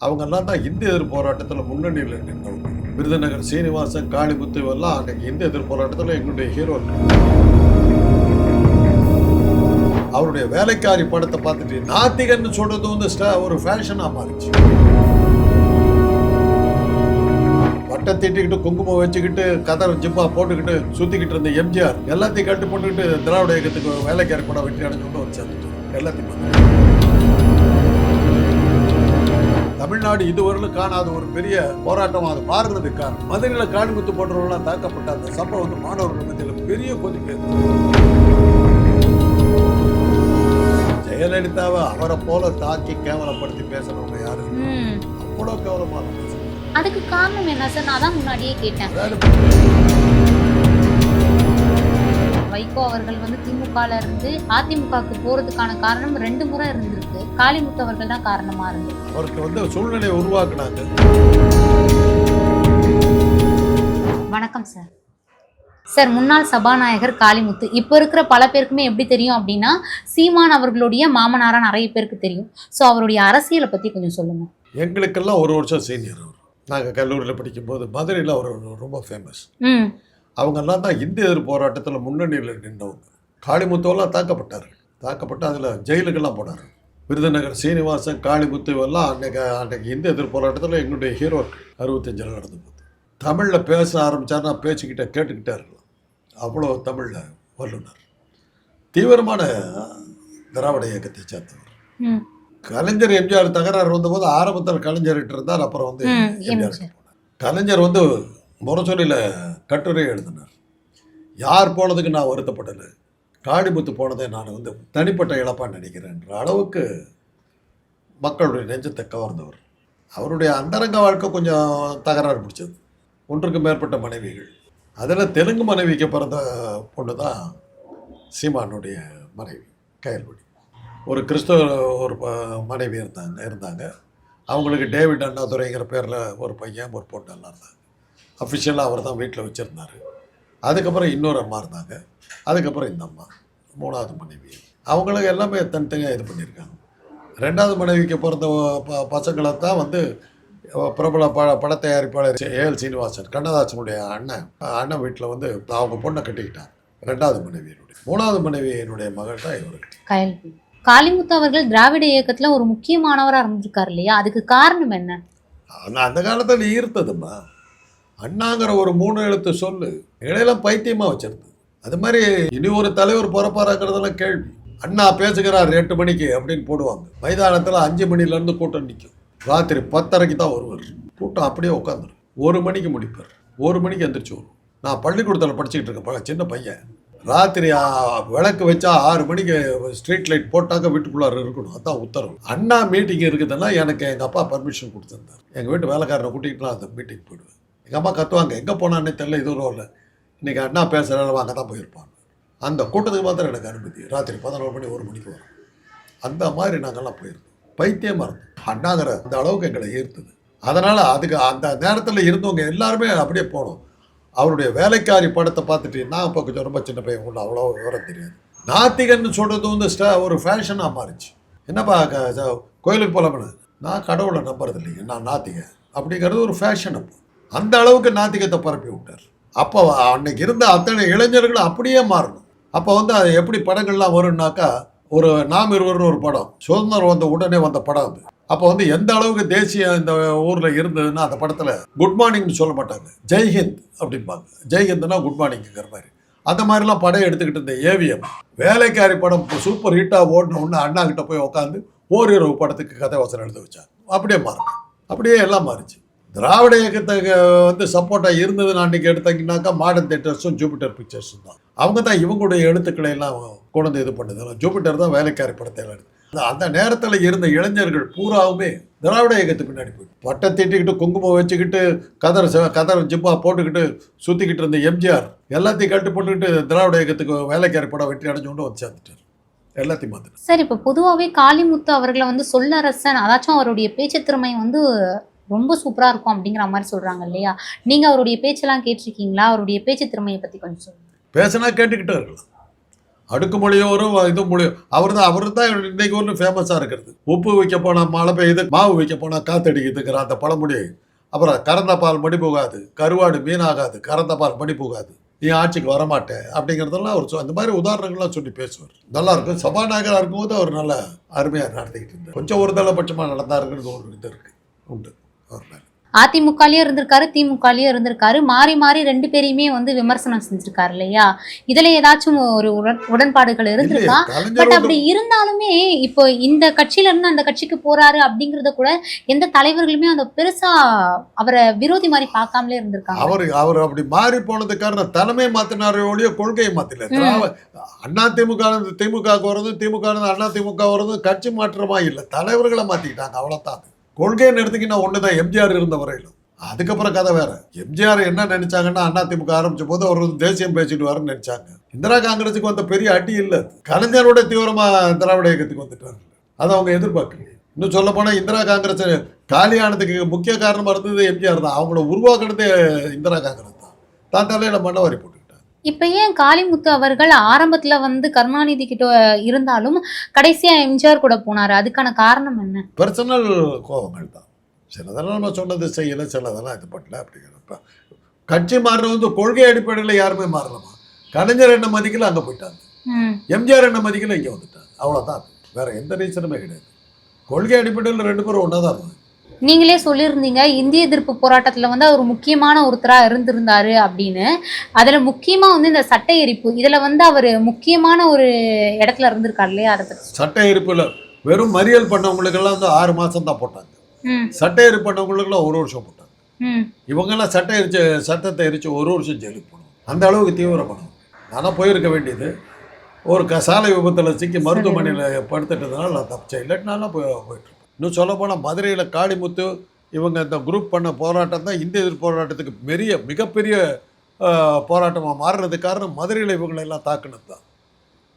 அவங்கெல்லாம் தான் இந்திய எதிர்ப்பு போராட்டத்தில் முன்னணியில் நின்றவங்க விருதுநகர் சீனிவாசன் காளிமுத்து எல்லாம் அன்னைக்கு இந்திய எதிர்ப்பு போராட்டத்தில் எங்களுடைய ஹீரோக்கள் அவருடைய வேலைக்காரி படத்தை பார்த்துட்டு நாத்திகன்னு சொல்றது வந்து ஒரு ஃபேஷனாக மாறிச்சு பட்டை தீட்டிக்கிட்டு குங்குமம் வச்சுக்கிட்டு கதர் ஜிப்பா போட்டுக்கிட்டு சுத்திக்கிட்டு இருந்த எம்ஜிஆர் எல்லாத்தையும் கட்டு போட்டுக்கிட்டு திராவிட இயக்கத்துக்கு வேலைக்காரி படம் வெற்றி அடைஞ்சு கொண்டு வந்து சேர்ந்துட்டு எல்லாத்தையும் பார்த்து. தமிழ்நாடு இதுவரையிலும் காணாத ஒரு பெரிய போராட்டம் அது மாறுறதுக்கு காரணம் மதுரையில் காடுமுத்து போன்றவர்களாம் தாக்கப்பட்ட அந்த சம்பவம் வந்து மாணவர்கள் மத்தியில் பெரிய கொதிப்பு ஏற்படுத்தியது. ஜெயலலிதாவை அவரை போல தாக்கி கேவலப்படுத்தி பேசுறவங்க யாரு. அவ்வளோ கேவலமான பேசுறாங்க. அதுக்கு காரணம் என்ன சார் நான் தான் முன்னாடியே கேட்டேன் அவர்கள் வந்து திமுகல இருந்து அதிமுகவுக்கு போறதுக்கான காரணம் ரெண்டு முறை இருந்திருக்கு. காளிமுத்து அவர்கள் தான் காரணமா இருந்து அவருக்கு வந்து சூழ்நிலையை உருவாக்குனாங்க. வணக்கம் சார் சார் முன்னாள் சபாநாயகர் காளிமுத்து இப்போ இருக்கிற பல பேருக்குமே எப்படி தெரியும் அப்படின்னா சீமான் அவர்களுடைய மாமனாரா நிறைய பேருக்கு தெரியும். ஸோ அவருடைய அரசியலை பத்தி கொஞ்சம் சொல்லுங்க. எங்களுக்கெல்லாம் ஒரு வருஷம் சீனியர் அவர். நாங்கள் கல்லூரியில் படிக்கும்போது மதுரையில் அவர் ரொம்ப ஃபேமஸ் ம். அவங்கெல்லாம் தான் இந்திய எதிர்ப்பு போராட்டத்தில் முன்னணியில் நின்றவங்க. காளிமுத்துவெல்லாம் தாக்கப்பட்டார்கள் தாக்கப்பட்டு அதில் ஜெயிலுக்கெல்லாம் போனார். விருதுநகர் சீனிவாசன் காளிமுத்து எல்லாம் அன்னைக்கு அன்னைக்கு இந்திய எதிர்ப்பு போராட்டத்தில் எங்களுடைய ஹீரோக்கள். அறுபத்தஞ்சில் நடந்து போகுது தமிழில் பேச ஆரம்பித்தாருன்னா பேச்சுக்கிட்ட கேட்டுக்கிட்டே இருக்கலாம் அவ்வளோ தமிழில் வல்லுனர். தீவிரமான திராவிட இயக்கத்தை சேர்ந்தவர். கலைஞர் எம்ஜிஆர் தகராறு வந்தபோது ஆரம்பத்தில் கலைஞர்கிட்ட இருந்தார் அப்புறம் வந்து எம்ஜிஆர். கலைஞர் வந்து முரசொலியில் கட்டுரை எழுதினார். யார் போனதுக்கு நான் வருத்தப்படலை. காளிமுத்து போனதை நான் வந்து தனிப்பட்ட இழப்பாக நினைக்கிறேன்ற அளவுக்கு மக்களுடைய நெஞ்சத்தை கவர்ந்தவர். அவருடைய அந்தரங்க வாழ்க்கை கொஞ்சம் தகராறு பிடிச்சது. ஒன்றுக்கு மேற்பட்ட மனைவிகள். அதில் தெலுங்கு மனைவிக்கு பிறந்த பொண்ணு தான் சீமானுடைய மனைவி கயல்வடி ஒரு கிறிஸ்தவ ஒரு ப- மனைவி இருந்தாங்க இருந்தாங்க. அவங்களுக்கு டேவிட் அண்ணாதுரைங்கிற பேரில் ஒரு பையன் ஒரு பொண்ணு எல்லாம் இருந்தாங்க. அஃபிஷியலாக அவர் தான் வீட்டில் வச்சுருந்தாரு. அதுக்கப்புறம் இன்னொரு அம்மா இருந்தாங்க. அதுக்கப்புறம் இந்த அம்மா. மூணாவது மனைவி. அவங்களுக்கு எல்லாமே தனித்தனியாக இது பண்ணியிருக்காங்க. ரெண்டாவது மனைவிக்கு பிறந்த ப பசங்களை தான் வந்து பிரபல ப பட தயாரிப்பாளர் ஏஎல் சீனிவாசன் கண்ணதாசனுடைய அண்ணன் அண்ணன் வீட்டில் வந்து அவங்க பொண்ணை கட்டிக்கிட்டாங்க. ரெண்டாவது மனைவியினுடைய. மூணாவது மனைவியினுடைய மகள் தான் இவருக்கு. காளிமுத்து அவர்கள் திராவிட இயக்கத்துல ஒரு முக்கியமானவரா இருந்திருக்காரு இல்லையா? அதுக்கு காரணம் என்ன? அந்த அந்த காலத்தில் ஈர்த்ததும்மா. அண்ணாங்கிற ஒரு மூணு எழுத்து சொல்லு. இடையெல்லாம் பைத்தியமாக வச்சிருந்தது. அது மாதிரி இனி ஒரு தலைவர் பிறப்பாராங்கிறதெல்லாம் கேள்வி. அண்ணா பேசுகிறார் எட்டு மணிக்கு அப்படின்னு போடுவாங்க. மைதானத்தில் அஞ்சு மணிலேருந்து கூட்டம் நிற்கும் ராத்திரி பத்தரைக்கு தான் வருவார். கூட்டம் அப்படியே உட்காந்துரும் ஒரு மணிக்கு முடிப்பார். ஒரு மணிக்கு எந்திரிச்சு வரும் நான் பள்ளிக்கூடத்தில் படிச்சுக்கிட்டு இருக்கேன் ப- சின்ன பையன். ராத்திரி விளக்கு வச்சா ஆறு மணிக்கு ஸ்ட்ரீட் லைட் போட்டாக்க வீட்டுக்குள்ளார இருக்கணும். அதான் உத்தரவு. அண்ணா மீட்டிங் இருக்குதுன்னா எனக்கு எங்கள் அப்பா பர்மிஷன் கொடுத்துருந்தார். எங்கள் வீட்டு வேலைக்காரனை கூட்டிகிட்டு நான் அந்த மீட்டிங் போயிடுவேன். எங்கள் அம்மா கத்துவாங்க. எங்கே போனான்னு தெரியல இது இல்லை இன்றைக்கி அண்ணா பேசுகிறாரு அங்கே தான் போயிருப்பாங்க அந்த கூட்டத்துக்கு மாத்திரம் எனக்கு அனுமதி. ராத்திரி பதினோரு மணி ஒரு மணிக்கு வரும். அந்த மாதிரி நாங்கள்லாம் போயிருந்தோம். பைத்தியமாக இருந்தோம் அண்ணாங்கிற அந்த அளவுக்கு எங்களை ஈர்த்தது. அதனால் அதுக்கு அந்த நேரத்தில் இருந்தவங்க எல்லாருமே அப்படியே போனோம். அவருடைய வேலைக்காரி படத்தை பார்த்துட்டு நான் இப்போ கொஞ்சம் ரொம்ப சின்ன பையன் ஒன்றும் அவ்வளோ விவரம் தெரியாது. நாத்திகன் சொல்கிறது வந்து ஸ்ட ஒரு ஃபேஷனாக மாறிச்சு. என்னப்பா கோயிலுக்கு போகலாம்னு நான் கடவுளை நம்புறது இல்லைங்க நான் நாத்திகன். அப்படிங்கிறது ஒரு ஃபேஷன் அப்போ அந்த அளவுக்கு நாத்திகத்தை பரப்பி விட்டார். அப்போ அன்னைக்கு இருந்த அத்தனை இளைஞர்களும் அப்படியே மாறணும். அப்போ வந்து அது எப்படி படங்கள்லாம் வரும்னாக்கா ஒரு நாம் இருவர்னு ஒரு படம் சுதந்திரம் வந்த உடனே வந்த படம் அது. அப்போ வந்து எந்த அளவுக்கு தேசிய இந்த ஊரில் இருந்ததுன்னா அந்த படத்தில் குட் மார்னிங்னு சொல்ல மாட்டாங்க. ஜெய்ஹிந்த் அப்படிம்பாங்க. ஜெய்ஹிந்த்னா குட் மார்னிங்கிற மாதிரி. அந்த மாதிரிலாம் படம் எடுத்துக்கிட்டு இருந்த ஏவிஎம் வேலைக்காரி படம் சூப்பர் ஹிட்டாக ஓடின உடனே அண்ணா கிட்ட போய் உட்காந்து ஓரிரவு படத்துக்கு கதை வசனம் எழுத வச்சாங்க. அப்படியே மாறும் அப்படியே எல்லாம் மாறிச்சு. திராவிட இயக்கத்துக்கு வந்து சப்போர்ட்டாக இருந்ததுன்னு அன்றைக்கி எடுத்தீங்கன்னாக்கா மாடர்ன் தேட்டர்ஸும் ஜூபிட்டர் பிக்சர்ஸும் தான். அவங்க தான் இவங்களுடைய எழுத்துக்களை எல்லாம் கொண்டு வந்து இது பண்ணுது. ஜூபிட்டர் தான் வேலைக்காரி படத்தை எல்லாம் எடுத்து அந்த- நேரத்தில் இருந்த இளைஞர்கள் பூராவுமே திராவிட இயக்கத்துக்கு பின்னாடி போய் பட்டை தீட்டிக்கிட்டு குங்குமம் வச்சுக்கிட்டு கதர் கதர் ஜிப்பா போட்டுக்கிட்டு சுற்றிக்கிட்டு இருந்த எம்ஜிஆர் எல்லாத்தையும் கட்டு போட்டுக்கிட்டு திராவிட இயக்கத்துக்கு வேலைக்காரி படம் வெற்றி அடைஞ்சு கொண்டு வந்து சேர்ந்துட்டார். எல்லாத்தையும் மாற்றினார் சார் இப்போ பொதுவாகவே காளிமுத்து அவர்களை வந்து சொல்லரசன் அதாச்சும் அவருடைய பேச்சு திறமை வந்து ரொம்ப சூப்பராக இருக்கும் அப்படிங்கிற மாதிரி சொல்கிறாங்க இல்லையா? நீங்கள் அவருடைய பேச்செல்லாம் கேட்டிருக்கீங்களா? அவருடைய பேச்சு திறமையை பற்றி கொஞ்சம் சொல்லுங்கள் பேசினா கேட்டுக்கிட்டே இருக்கலாம். அடுக்குமொழியும் வரும் இது மொழியோ அவர் தான் அவர் தான் இன்னைக்கு ஒன்று ஃபேமஸாக இருக்கிறது. உப்பு வைக்க போனால் மழை பெய்யுது மாவு வைக்க போனால் காத்தடிக்குதுங்கிற அந்த பழமொழி. அப்புறம் கறந்த பால் மடி போகாது கருவாடு மீனாகாது கறந்த பால் மடி போகாது. நீ ஆட்சிக்கு வரமாட்டேன் அப்படிங்கிறதெல்லாம் அவர் சொ- அந்த மாதிரி உதாரணங்கள்லாம் சொல்லி பேசுவார். நல்லா இருக்கும். சபாநாயகராக இருக்கும்போது அவர் நல்லா அருமையாக நடத்திக்கிட்டு இருந்தார். கொஞ்சம் ஒரு தலைபட்சமாக நடந்தாருங்கிறது ஒரு இது இருக்குது உண்டு. அவர் மேல அதிமுகலயும் இருந்திருக்காரு திமுகலயும் இருந்திருக்காரு. மாறி மாறி ரெண்டு பேரையுமே வந்து விமர்சனம் செஞ்சிருக்காரு இல்லையா? இதுல ஏதாச்சும் ஒரு உடன் உடன்பாடுகள் இருந்திருக்கா? பட் அப்படி இருந்தாலுமே இப்போ இந்த கட்சியில இருந்து அந்த கட்சிக்கு போறாரு அப்படிங்கறத கூட எந்த தலைவர்களுமே அந்த பெருசா அவரை விரோதி மாதிரி பார்க்காமலே இருந்திருக்காங்க. அவர் அவர் அப்படி மாறி போனது காரணம் தலைமை மாத்தினாரே ஒழிய கொள்கையை மாத்தில. ம். திராவ அண்ணா திமுக திமுகவுக்கு வர்றது திமுக அண்ணா திமுக வர்றது கட்சி மாற்றமா இல்லை. தலைவர்களை மாத்திக்கிட்டாங்க அவ்வளவுதான் கொள்கைன்னு கொள்கையை ஒன்று தான் எம்ஜிஆர் இருந்த வரையிலும். அதுக்கப்புறம் கதை வேற. எம்ஜிஆர் என்ன நினைச்சாங்கன்னா அண்ணா திமுக ஆரம்பிச்ச போது அவர் வந்து தேசியம் பேசிட்டு வரேன்னு நினைச்சாங்க. இந்திரா காங்கிரஸுக்கு வந்த பெரிய அடி இல்லை கலைஞரோட தீவிரமா திராவிட இயக்கத்துக்கு வந்துட்டாரு. அதை அவங்க எதிர்பார்க்கல இன்னும் சொல்ல போனால் இந்திரா காங்கிரஸ் காலியானதுக்கு முக்கிய காரணமாக இருந்தது எம்ஜிஆர் தான். அவங்கள உருவாக்குனதே இந்திரா காங்கிரஸ் தான். தான் தலையில மண்ணவாரி போட்டு இப்ப ஏன் காளிமுத்து அவர்கள் ஆரம்பத்துல வந்து கருணாநிதி கிட்ட இருந்தாலும் கடைசியா எம்ஜிஆர் கூட போனாரு. அதுக்கான காரணம் என்ன? பர்சனல் கோபங்கள் தான். சிலதெல்லாம் நம்ம சொன்னது செய்யலை சிலதெல்லாம் இது பண்ணல அப்படிங்கிறப்ப கட்சி மாறுறது வந்து கொள்கை அடிப்படையில் யாருமே மாறலாமா கலைஞர் என்ன மதிக்கல அங்கே போயிட்டாங்க. எம்ஜிஆர் என்ன மதிக்கல இங்கே வந்துட்டாங்க. அவ்வளோதான் வேற எந்த ரீசனுமே கிடையாது. கொள்கை அடிப்படையில் ரெண்டு பேரும் ஒன்றா தான் நீங்களே சொல்லியிருந்தீங்க இந்திய எதிர்ப்பு போராட்டத்துல வந்து அவர் முக்கியமான ஒருத்தரா இருந்திருந்தாரு அப்படின்னு. அதுல முக்கியமா வந்து இந்த சட்டை எரிப்பு இதுல வந்து அவர் முக்கியமான ஒரு இடத்துல இருந்திருக்காரு இல்லையா? அதை பத்தி சட்ட எரிப்பில் வெறும் மறியல் பண்ணவங்களுக்கெல்லாம் வந்து ஆறு மாதம் தான் போட்டாங்க. சட்ட எரிப்பு பண்ணவங்களுக்கெல்லாம் ஒரு வருஷம் போட்டாங்க. இவங்கெல்லாம் சட்டை எரிச்சு சட்டத்தை எரிச்சு ஒரு வருஷம் ஜெயிலுக்கு போகணும் அந்த அளவுக்கு தீவிரப்படும் நானும் போயிருக்க வேண்டியது. ஒரு சாலை விபத்தில் சிக்கி மருத்துவமனையில் படுத்துட்டதுனால நான் தப்பிச்சேன். இல்லாட்டி நான்லாம் போய் போயிட்டுருப்பேன் இன்னும் சொல்லப்போனால் மதுரையில் காளிமுத்து இவங்க இந்த குரூப் பண்ண போராட்டம் தான் இந்திய எதிர்ப்பு போராட்டத்துக்கு பெரிய மிகப்பெரிய போராட்டமாக மாறுறது காரணம் மதுரையில் இவங்களை எல்லாம் தாக்குனது தான்.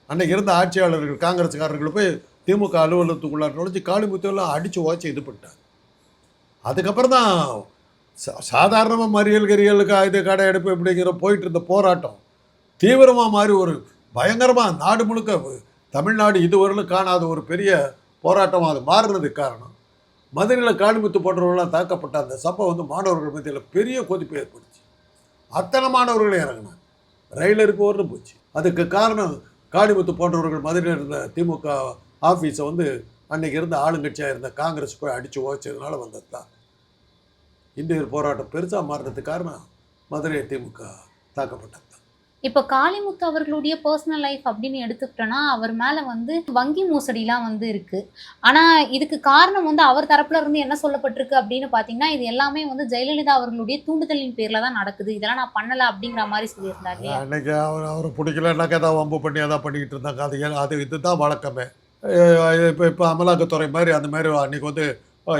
அன்றைக்கி இருந்த ஆட்சியாளர்கள் காங்கிரஸ்காரர்கள் போய் திமுக அலுவலகத்துக்குள்ளார நுழைஞ்சு காளிமுத்து எல்லாம் அடித்து உழைச்சி இது பண்ணிட்டாங்க. அதுக்கப்புறம் தான் சா- சாதாரணமாக மறியல் கறியலுக்கு இது கடை எடுப்பு இப்படிங்கிற போயிட்டு இருந்த போராட்டம் தீவிரமாக மாதிரி ஒரு பயங்கரமாக நாடு முழுக்க தமிழ்நாடு இதுவரையிலும் காணாத ஒரு பெரிய போராட்டமாக அது மாறுனதுக்கு காரணம். மதுரையில் காளிமுத்து போன்றவர்கள்லாம் தாக்கப்பட்ட அந்த சம்பவம் வந்து மாணவர்கள் மத்தியில் பெரிய கொதிப்பு ஏற்படுச்சு. அத்தனை மாணவர்களே இறங்கினாங்க ரயில் இருப்பவர்னு போச்சு. அதுக்கு காரணம் காளிமுத்து போன்றவர்கள் மதுரையில் இருந்த திமுக ஆஃபீஸை வந்து அன்னைக்கு இருந்த ஆளுங்கட்சியாக இருந்த காங்கிரஸ் போய் அடித்து ஓச்சதுனால வந்தது தான் இந்தியர் போராட்டம் பெருசாக மாறுறதுக்கு காரணம் மதுரை திமுக தாக்கப்பட்டது. இப்போ காளிமுத்து அவர்களுடைய பர்சனல் லைஃப் அப்படின்னு எடுத்துக்கிட்டோன்னா அவர் மேலே வந்து வங்கி மோசடிலாம் வந்து இருக்குது ஆனால் இதுக்கு காரணம் வந்து அவர் தரப்புல இருந்து என்ன சொல்லப்பட்டிருக்கு அப்படின்னு பார்த்தீங்கன்னா இது எல்லாமே வந்து ஜெயலலிதா அவர்களுடைய தூண்டுதலின் பேரில் தான் நடக்குது. இதெல்லாம் நான் பண்ணலை அப்படிங்கிற மாதிரி சொல்லியிருந்தாரு அன்னைக்கு அவர் அவரை பிடிக்கலன்னாக்க ஏதாவது வம்பு பண்ணி அதான் பண்ணிக்கிட்டு இருந்தாங்க. அது அது இதுதான் வழக்கமே. இப்போ இப்போ அமலாக்கத்துறை மாதிரி அந்த மாதிரி அன்றைக்கி வந்து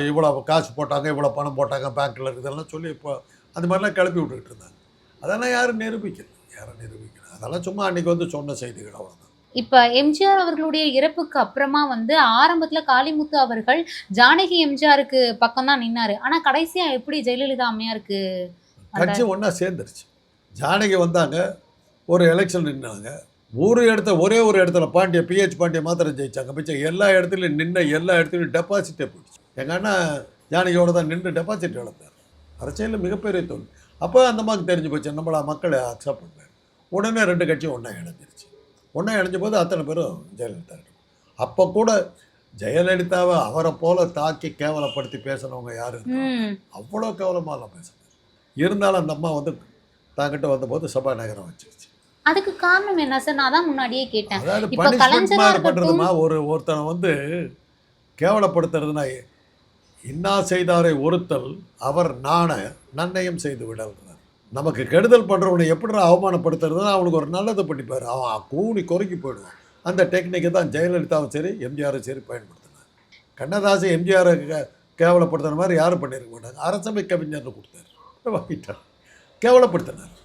இவ்வளோ காசு போட்டாங்க இவ்வளோ பணம் போட்டாங்க பேங்க்கில் இருக்குதெல்லாம் சொல்லி இப்போ அந்த மாதிரிலாம் கிளப்பி விட்டுக்கிட்டு இருந்தாங்க. அதெல்லாம் யாரும் நிரூபிக்கல. யாரும் நிரூபிக்கல அதெல்லாம் சும்மா அன்னைக்கு வந்து சொன்ன செய்திகள் அவ்வளோதான் இப்போ எம்ஜிஆர் அவர்களுடைய இறப்புக்கு அப்புறமா வந்து ஆரம்பத்துல காளிமுத்து அவர்கள் ஜானகி எம்ஜிஆருக்கு பக்கம் தான் நின்னாரு. ஆனா கடைசியா எப்படி ஜெயலலிதா அம்மையாருக்கு கட்சி ஒன்றா சேர்ந்துருச்சு. ஜானகி வந்தாங்க ஒரு எலெக்ஷன் நின்னாங்க. ஒரு இடத்த ஒரே ஒரு இடத்துல பாண்டிய பிஹெச் பாண்டிய மாத்திரம் ஜெயிச்சாங்க. மிச்சம் எல்லா இடத்துலையும் நின்ன எல்லா இடத்துலையும் டெபாசிட்டே போயிடுச்சு எங்கள் அண்ணா ஜானகியோட தான் நின்று டெபாசிட் இழந்தார். அரசியலில் மிகப்பெரிய தோல்வி அப்போ அந்த மாதிரி தெரிஞ்சு போச்சு. நம்மள மக்களை அக்செப்ட் பண்ணார் உடனே ரெண்டு கட்சியும் ஒன்றா இணைஞ்சிருச்சு. ஒன்றா இணைஞ்ச போது அத்தனை பேரும் ஜெயலலிதா அப்போ கூட ஜெயலலிதாவை அவரை போல தாக்கி கேவலப்படுத்தி பேசினவங்க யாரும் ம். அவ்வளோ கேவலமாலாம் பேசுனேன் இருந்தாலும் அந்த அம்மா வந்து தாங்கிட்ட வந்தபோது சபாநாயகரம் வச்சிருச்சு. அதுக்கு காரணம் என்ன சார்? நான் தான் முன்னாடியே கேட்டேன். அதாவது பனிஷ்மெண்ட். பண்ணுறதுமா ஒரு ஒருத்தனை வந்து கேவலப்படுத்துறதுனா இன்னா செய்தாரை ஒருத்தல் அவர் நாண நன்னயம் செய்து விடல்றார் நமக்கு கெடுதல் பண்ணுறவனை எப்படிடா அவமானப்படுத்துறதுன்னா அவனுக்கு ஒரு நல்லது பண்ணிப்பார். அவன் கூணி குறுக்கி போயிடுவான். அந்த டெக்னிக்கை தான் ஜெயலலிதாவும் சரி எம்ஜிஆரும் சரி பயன்படுத்தினார் கண்ணதாசன் எம்ஜிஆரை கேவலப்படுத்துற மாதிரி யாரும் பண்ணியிருக்க மாட்டாங்க? அரசமை கவிஞர்னு கொடுத்தாரு. வாங்கிட்டார் கேவலப்படுத்தினார்.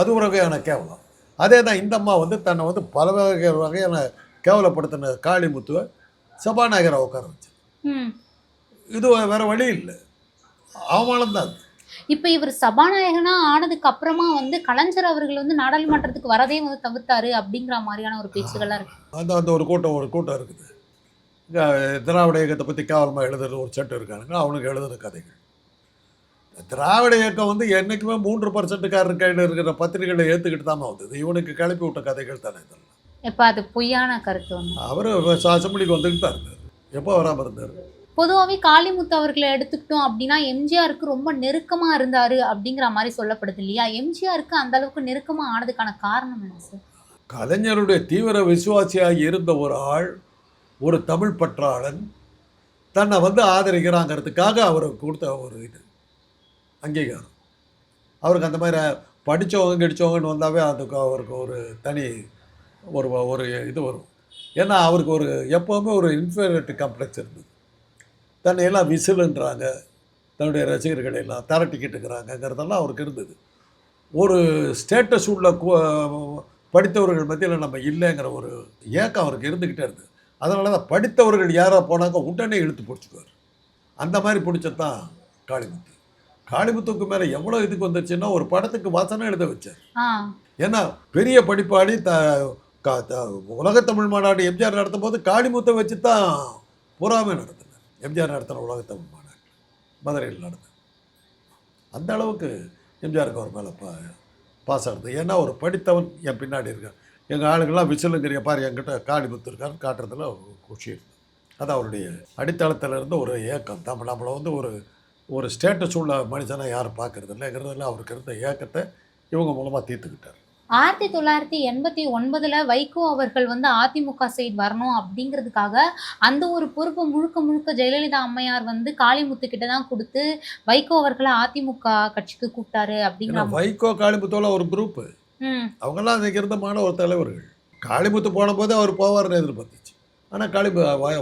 அது ஒரு வகையான கேவலம். அதே தான் இந்த அம்மா வந்து தன்னை வந்து பல வகை வகையான கேவலப்படுத்தின காளிமுத்துவை சபாநாயகரை உட்கார வச்சு இது வேற வழி இல்லை. அவமானம் தான் அது. இப்போ இவர் சபாநாயகனா ஆனதுக்கு அப்புறமா வந்து கலைஞர் அவர்கள் வந்து நாடாளுமன்றத்துக்கு வரதே வந்து தவிர்த்தாரு அப்படிங்கிற மாதிரியான ஒரு பேச்சுகள்லாம் இருக்கு. அந்த அந்த ஒரு கூட்டம் ஒரு கூட்டம் இருக்குது. திராவிட இயக்கத்தை பற்றி கேவலமாக எழுதுற ஒரு செட்டு இருக்கானுங்க அவனுக்கு எழுதுகிற கதைகள். திராவிட இயக்கம் வந்து என்றைக்குமே மூன்று பர்சன்ட்டுக்காரர் கையில் இருக்கிற பத்திரிகைகளை ஏற்றுக்கிட்டு தான் வந்தது. இவனுக்கு கிளப்பி விட்ட கதைகள் தானே இதெல்லாம். இப்போ அது பொய்யான கருத்து வந்து. அவர் அசம்பிளிக்கு வந்துக்கிட்டு தான் இருந்தார். எப்போ வராமல் இருந்தார்? பொதுவாகவே காளிமுத்து அவர்களை எடுத்துக்கிட்டோம் அப்படின்னா எம்ஜிஆருக்கு ரொம்ப நெருக்கமாக இருந்தார் அப்படிங்கிற மாதிரி சொல்லப்படுது இல்லையா? எம்ஜிஆருக்கு அந்த அளவுக்கு ஆனதுக்கான காரணம் என்ன சார்? கலைஞருடைய தீவிர விசுவாசியாக இருந்த ஒரு ஆள் ஒரு தமிழ் பற்றாளன் தன்னை வந்து ஆதரிக்கிறாங்கிறதுக்காக அவருக்கு கொடுத்த ஒரு இது அங்கீகாரம். அவருக்கு அந்த மாதிரி படித்தவங்க கடித்தவங்கன்னு வந்தாவே அதுக்கு அவருக்கு ஒரு தனி ஒரு ஒரு இது வரும். ஏன்னா அவருக்கு ஒரு எப்போவுமே ஒரு இன்ஃபீரியாரிட்டி காம்ப்ளெக்ஸ் இருந்தது. தன்னை எல்லாம் விசிலுன்றாங்க. தன்னுடைய ரசிகர்களை எல்லாம் தரட்டிக்கிட்டுக்கிறாங்கங்கிறதெல்லாம் அவருக்கு இருந்தது. ஒரு ஸ்டேட்டஸ் உள்ள படித்தவர்கள் மத்தியில் நம்ம இல்லைங்கிற ஒரு ஏக்கம் அவருக்கு இருந்துக்கிட்டே இருந்தது. அதனால தான் படித்தவர்கள் யாராக போனாக்க உடனே இழுத்து பிடிச்சிக்குவார். அந்த மாதிரி பிடிச்சது தான் காளிமுத்து. காளிமுத்துக்கு மேலே எவ்வளோ இதுக்கு வந்துச்சுன்னா ஒரு படத்துக்கு வசனம் எழுத வச்சார். ஏன்னா பெரிய படிப்பாளி த க- த- உலகத்தமிழ் மாநாடு எம்ஜிஆர் நடத்தும் போது காளிமுத்தை வச்சு தான் பூராமே நடத்தினார் எம்ஜிஆர் நடத்தின உலகத்தமிழ் மாநாடு மதுரையில் நடந்தது அந்த அளவுக்கு எம்ஜிஆருக்கு அவர் மேலே பா பாசம் இருந்தது. ஏன்னா ஒரு படித்தவன் என் பின்னாடி இருக்கான் எங்கள் ஆளுங்கெல்லாம் விசிலுங்கிறிய பாரு என்கிட்ட காடி இருக்காருன்னு காட்டுறதுல குஷி இருந்தது. அது அவருடைய அடித்தளத்தில் இருந்த ஒரு ஏக்கம். நம்ம நம்மளை வந்து ஒரு ஒரு ஸ்டேட்டஸ் உள்ள மனுஷனை யாரும் பார்க்குறதில்லைங்கிறதுல அவருக்கு இருந்த ஏக்கத்தை இவங்க மூலமாக தீர்த்துக்கிட்டார். ஆயிரத்தி தொள்ளாயிரத்தி எண்பத்தி ஒன்பதுல வைகோ அவர்கள் வந்து அதிமுக சைடு வரணும் அப்படிங்கிறதுக்காக அந்த ஒரு பொறுப்பை முழுக்க முழுக்க ஜெயலலிதா அம்மையார் வந்து காளிமுத்து கிட்ட தான் கொடுத்து வைகோ அவர்களை அதிமுக கட்சிக்கு கூப்பிட்டாரு அப்படிங்கிற வைகோ காளிமுத்தோல ஒரு குரூப்பு ம். அவங்கெல்லாம் அன்றைக்கு இருந்த மாணவ தலைவர்கள். காளிமுத்து போன போது அவர் போவார்னு எதிர்பார்த்துச்சு. ஆனால் காளி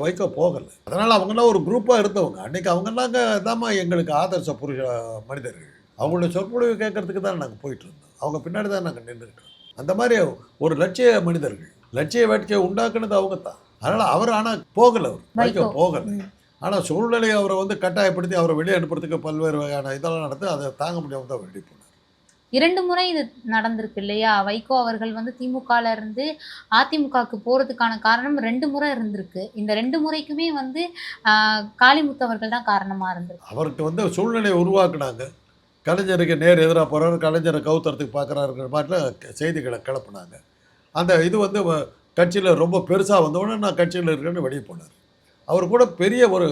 வைகோ போகலை. அதனால் அவங்கெல்லாம் ஒரு குரூப்பாக இருந்தவங்க. அன்றைக்கி அவங்கெல்லாங்க தாம்மா எங்களுக்கு ஆதர்ச புருஷ மனிதர்கள். அவங்களுடைய சொற்பொழிவு கேட்கறதுக்கு தான் நாங்கள் போயிட்டு இருந்தோம். அவங்க பின்னாடி தான் நாங்கள் நின்றுக்கிட்டோம் அந்த மாதிரி ஒரு லட்சிய மனிதர்கள் லட்சிய வேட்கையை உண்டாக்குனது அவங்க தான். அதனால் அவர் ஆனால் போகலை அவர். வைகோ. வைகோ. போகலை. ஆனால் சூழ்நிலையை அவரை வந்து கட்டாயப்படுத்தி அவரை வெளியே அனுப்புறதுக்கு பல்வேறு வகையான இதெல்லாம் நடந்து அதை தாங்க முடியாமல் தான் வெளியே போனார். இரண்டு முறை இது நடந்திருக்கு இல்லையா? வைகோ அவர்கள் வந்து திமுகல இருந்து அதிமுகவுக்கு போறதுக்கான காரணம் ரெண்டு முறை இருந்திருக்கு. இந்த ரெண்டு முறைக்குமே வந்து காளிமுத்து அவர்கள் தான் காரணமா இருந்திருக்கு. அவருக்கு வந்து சூழ்நிலையை உருவாக்குனாங்க. கலைஞருக்கு நேர் எதிராக போகிறாரு கலைஞரை கவுத்துறதுக்கு பார்க்குறாருங்கிற மாதிரிலாம் செய்திகளை கிளப்புனாங்க. அந்த இது வந்து கட்சியில் ரொம்ப பெருசாக வந்தவுடனே நான் கட்சியில் இருக்கேன்னு வெளியே போனார். அவர் கூட பெரிய ஒரு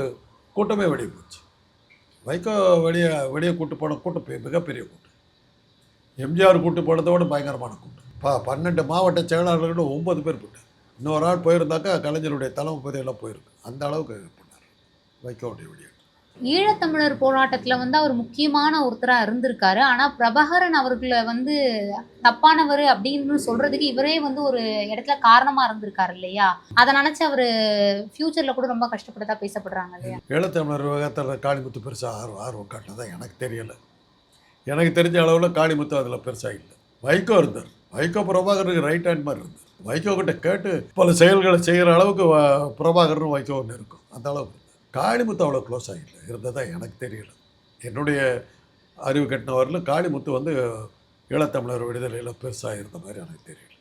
கூட்டமே வெளியே போச்சு. வைகோ வெளியே வெளியே கூட்டு போன கூட்டம் மிகப்பெரிய கூட்டம். எம்ஜிஆர் கூட்டு போனதோட பயங்கரமான கூட்டம். பா பன்னெண்டு மாவட்ட செயலாளர்கள் ஒம்பது பேர் போட்டார் இன்னொரு ஆள் போயிருந்தாக்கா கலைஞருடைய தலைமை பதவியெல்லாம் போயிருக்கு. அந்த அளவுக்கு பண்ணார் வைகோவுடைய வெளியே ஈழத்தமிழர் போராட்டத்தில் வந்து அவர் முக்கியமான ஒருத்தராக இருந்திருக்காரு. ஆனால் பிரபாகரன் அவர்களை வந்து தப்பானவர் அப்படின்னு சொல்கிறதுக்கு இவரே வந்து ஒரு இடத்துல காரணமாக இருந்திருக்காரு இல்லையா? அதை நினச்சி அவர் ஃப்யூச்சரில் கூட ரொம்ப கஷ்டப்பட்டதாக பேசப்படுறாங்க இல்லையா? ஈழத்தமிழர் விவகாரத்தில் காளிமுத்து பெருசாக ஆர்வம் ஆர்வம் காட்டினதான் எனக்கு தெரியலை. எனக்கு தெரிஞ்ச அளவில் காளிமுத்து அதில் பெருசாக இல்லை. வைகோ இருந்தார். வைகோ பிரபாகருக்கு ரைட் ஹேண்ட் மாதிரி இருந்தார். வைகோ கிட்ட கேட்டு பல செயல்களை செய்கிற அளவுக்கு பிரபாகர்னு வைகோ வைகோன்னு இருக்கும். அந்த அளவுக்கு. காளிமுத்து அவ்வளோ க்ளோஸ் ஆகிடல இருந்ததா எனக்கு தெரியல. என்னுடைய அறிவு கட்டின வரலும் காளிமுத்து வந்து ஈழத்தமிழர் விடுதலையில் பெருசாக இருந்த மாதிரி எனக்கு தெரியல.